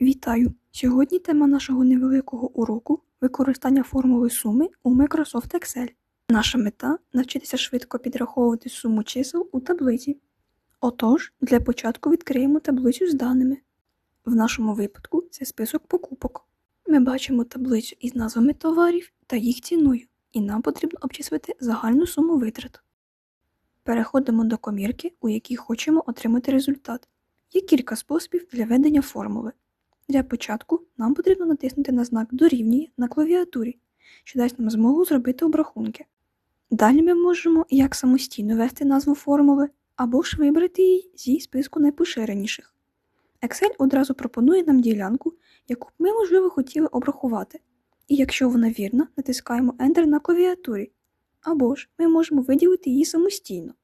Вітаю! Сьогодні тема нашого невеликого уроку використання формули суми у Microsoft Excel. Наша мета навчитися швидко підраховувати суму чисел у таблиці. Отож, для початку відкриємо таблицю з даними. В нашому випадку це список покупок. Ми бачимо таблицю із назвами товарів та їх ціною, і нам потрібно обчислити загальну суму витрат. Переходимо до комірки, у якій хочемо отримати результат. Є кілька способів для ведення формули. Для початку нам потрібно натиснути на знак Дорівнює на клавіатурі, що дасть нам змогу зробити обрахунки. Далі ми можемо як самостійно ввести назву формули, або ж вибрати її зі списку найпоширеніших. Excel одразу пропонує нам ділянку, яку б ми, можливо, хотіли обрахувати. І якщо вона вірна, натискаємо Enter на клавіатурі, або ж ми можемо виділити її самостійно.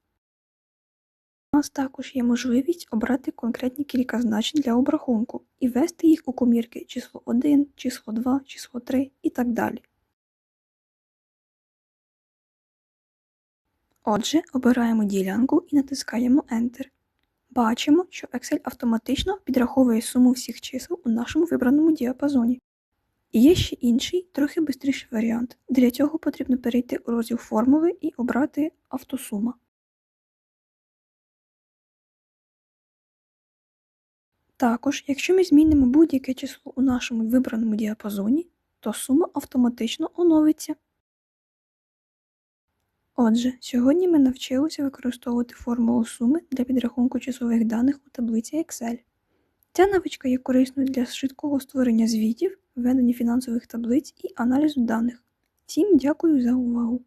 У нас також є можливість обрати конкретні кілька значень для обрахунку і ввести їх у комірки число 1, число 2, число 3 і так далі. Отже, обираємо ділянку і натискаємо Enter. Бачимо, що Excel автоматично підраховує суму всіх чисел у нашому вибраному діапазоні. Є ще інший, трохи швидший варіант. Для цього потрібно перейти у розділ формули і обрати автосума. Також, якщо ми змінимо будь-яке число у нашому вибраному діапазоні, то сума автоматично оновиться. Отже, сьогодні ми навчилися використовувати формулу суми для підрахунку числових даних у таблиці Excel. Ця навичка є корисною для швидкого створення звітів, ведення фінансових таблиць і аналізу даних. Всім дякую за увагу!